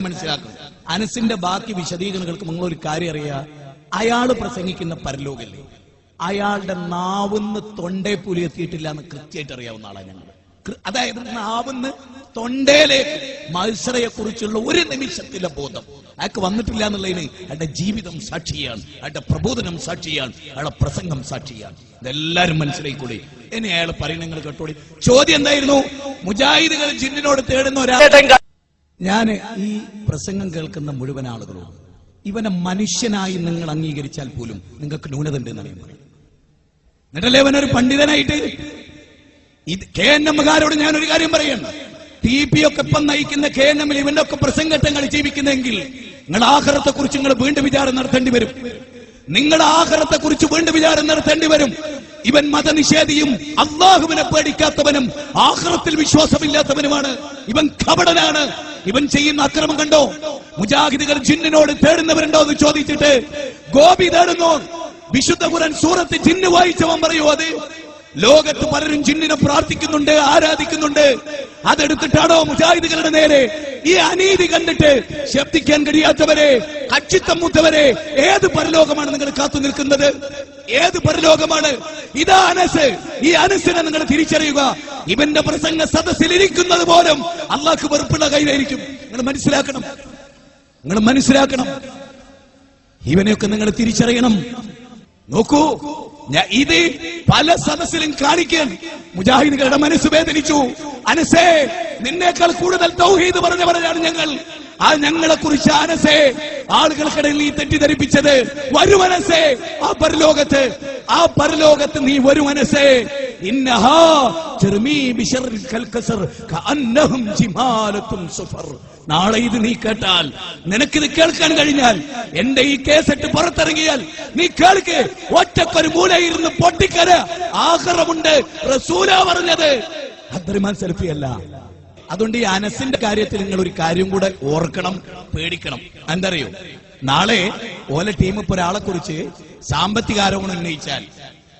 മനസ്സിലാക്കും. അനസിന്റെ ബാക്കി വിശദീകരണങ്ങൾക്ക് നിങ്ങൾ ഒരു കാര്യം അറിയാ അയാൾ പ്രസംഗിക്കുന്ന പരലോകല്ലേ. അയാളുടെ നാവുന്ന് തൊണ്ടേ പുലി എത്തിയിട്ടില്ല എന്ന് കൃത്യമായിട്ട് അറിയാവുന്ന ആളാണ് ഞങ്ങൾ. അതായത് നാവുന്ന് തൊണ്ടയിലേക്ക് മത്സരയെ കുറിച്ചുള്ള ഒരു നിമിഷത്തിലെ ബോധം. അയാൾക്ക് വന്നിട്ടില്ല എന്നുള്ളതിന് അയാളുടെ ജീവിതം സാക്ഷിയാണ്. അയാളുടെ പ്രബോധനം സാക്ഷിയാണ്. അയാളുടെ പ്രസംഗം സാക്ഷിയാണ്. ഇതെല്ലാരും മനസ്സിലായിക്കൂടി? ഇനി അയാൾ നിങ്ങൾ കേട്ടോടി ചോദ്യം എന്തായിരുന്നു? മുജാഹിദുകൾ ജിന്നിനോട് തേടുന്ന ഒരാൾ ഞാൻ ഈ പ്രസംഗം കേൾക്കുന്ന മുഴുവൻ ആളുകളോട് ഇവനെ മനുഷ്യനായി നിങ്ങൾ അംഗീകരിച്ചാൽ പോലും നിങ്ങൾക്ക് ന്യൂനത ഉണ്ട് എന്നാണ് ഞാൻ പറയുന്നത്. എന്നിട്ടല്ലേ ഇവനൊരു പണ്ഡിതനായിട്ട്? ഇത് കെ എൻ എമ്മുകാരോട് ഞാൻ ഒരു കാര്യം പറയണം ടി പി ഒക്കെ ഇപ്പം നയിക്കുന്ന കെ എൻ എമ്മിൽ ഇവന്റെ ഒക്കെ പ്രസംഗട്ടങ്ങൾ ജീവിക്കുന്നെങ്കിൽ നിങ്ങൾ ആഹാരത്തെ കുറിച്ച് നിങ്ങൾ വീണ്ടും വിചാരം നടത്തേണ്ടി വരും. നിങ്ങൾ ആഹാരത്തെ കുറിച്ച് വീണ്ടും വിചാരം നടത്തേണ്ടി വരും. ഇവൻ മതനിഷേധിയും അള്ളാഹുവിനെ പേടിക്കാത്തവനും ആഹ്റത്തിൽ വിശ്വാസമില്ലാത്തവനുമാണ്. ഇവൻ കപടനാണ് ഇവൻ ചെയ്യുന്ന അക്രമം കണ്ടോ? മുജാഹിദികൾ ജിന്നിനോട് തേടുന്നവരുണ്ടോ എന്ന് ചോദിച്ചിട്ട് ഗോപി തേടുന്നു. വിശുദ്ധ പുരൻ സൂറത്ത് ജിന്ന് വായിച്ചവൻ പറയൂ അത് ലോകത്ത് പലരും ജിന്നിനെ പ്രാർത്ഥിക്കുന്നുണ്ട് ആരാധിക്കുന്നുണ്ട്. അതെടുത്തിട്ടാണോ മുജാഹിദുകളുടെ നേരെ? ഈ അനീതി കണ്ടിട്ട് ശബ്ദിക്കാൻ കഴിയാത്തവരെ കക്ഷിത്തം മൂത്തവരെ ഏത് പരലോകമാണ് നിങ്ങൾ കാത്തു നിൽക്കുന്നത്? ഏത് പരലോകമാണ്? ഇതാ അനസ്. ഈ അനസിനെ നിങ്ങൾ തിരിച്ചറിയുക. ഇവന്റെ പ്രസംഗ സദസ്സിൽ ഇരിക്കുന്നത് പോലും അള്ളാഹ് വെറുപ്പുള്ള കയ്യിലായിരിക്കും. നിങ്ങൾ മനസ്സിലാക്കണം. നിങ്ങൾ മനസ്സിലാക്കണം. ഇവനെയൊക്കെ നിങ്ങൾ തിരിച്ചറിയണം. നോക്കൂ ഇത് പല സദസ്സിലും കാണിക്കാൻ മുജാഹിദുകളുടെ മനസ്സ് വേദനിച്ചു. അനസേ നിന്നേക്കാൾ കൂടുതൽ തൗഹീദ് പറഞ്ഞവരാണ് ഞങ്ങൾ. ആ ഞങ്ങളെ കുറിച്ച് അനസേ ആളുകൾക്കിടയിൽ നീ തെറ്റിദ്ധരിപ്പിച്ചത് വരു മനസ്സേ ആ പരലോകത്ത് ആ പരലോകത്ത് നീ വരു മനസ്സേ. നാളെ ഇത് നീ കേട്ടാൽ നിനക്കിത് കേൾക്കാൻ കഴിഞ്ഞാൽ എന്റെ ഈ കേസറ്റ് പുറത്തിറങ്ങിയാൽ നീ കേൾക്ക് ഒറ്റക്കൊരു മൂലയിരുന്ന് പൊട്ടിക്കര. ആഹ്റമുണ്ട് റസൂല പറഞ്ഞത്. അത്രമാൻ സെൽഫി അല്ല അതുകൊണ്ട് ഈ അനസിന്റെ കാര്യത്തിൽ നിങ്ങൾ ഒരു കാര്യം കൂടെ ഓർക്കണം പേടിക്കണം. എന്തറിയോ? നാളെ ഓലെ ടീം ഇപ്പൊ ഒരാളെ കുറിച്ച് സാമ്പത്തിക ആരോപണം ഉന്നയിച്ചാൽ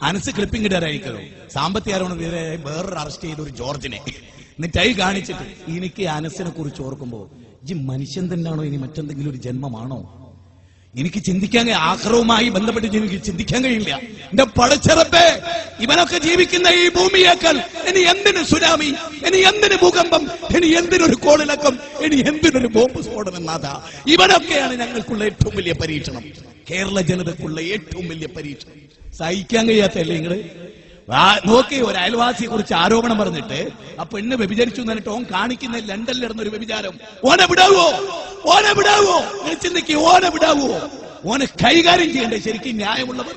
അനസ് ക്ലിപ്പിംഗ് ഇടാനായിരിക്കല്ലോ സാമ്പത്തിക ആരോപണം വേറൊരു അറസ്റ്റ് ചെയ്ത ഒരു ജോർജിനെ. എന്നിട്ട് എന്നിട്ടായി കാണിച്ചിട്ട് എനിക്ക് അനസിനെ കുറിച്ച് ഓർക്കുമ്പോ ഈ മനുഷ്യൻ തന്നെയാണോ ഇനി മറ്റെന്തെങ്കിലും ഒരു ജന്മമാണോ? എനിക്ക് ചിന്തിക്കാൻ ആഗ്രഹവുമായി ബന്ധപ്പെട്ട് എനിക്ക് ചിന്തിക്കാൻ കഴിയില്ല. എന്റെ പടച്ചിറപ്പേ ഇവനൊക്കെ ജീവിക്കുന്ന ഈ ഭൂമിയേക്കാൾ ഇനി എന്തിന് സുനാമി? ഇനി എന്തിന് ഭൂകമ്പം? ഇനി എന്തിനൊരു കോളിളക്കം? ഇനി എന്തിനൊരു ബോംബ് സ്ഫോടനം നാഥ ഇവനൊക്കെയാണ് ഞങ്ങൾക്കുള്ള ഏറ്റവും വലിയ പരീക്ഷണം. കേരള ജനതക്കുള്ള ഏറ്റവും വലിയ പരീക്ഷണം. സഹിക്കാൻ കഴിയാത്തല്ലേ നിങ്ങൾ? നോക്കി ഒരു അയൽവാസിയെ കുറിച്ച് ആരോപണം പറഞ്ഞിട്ട് ആ പെണ്ണ് വ്യഭിചരിച്ചു എന്നിട്ട് ഓൻ കാണിക്കുന്ന ലണ്ടനിൽ നടന്ന ഒരു വ്യഭിചാരം. ഓനെ വിടാവോ? ഓനെ വിടാവോ? ചിന്തിക്ക് ഓനെ വിടാവോ? ഓനെ കൈകാര്യം ചെയ്യണ്ടേ ശരിക്കും ന്യായമുള്ളവർ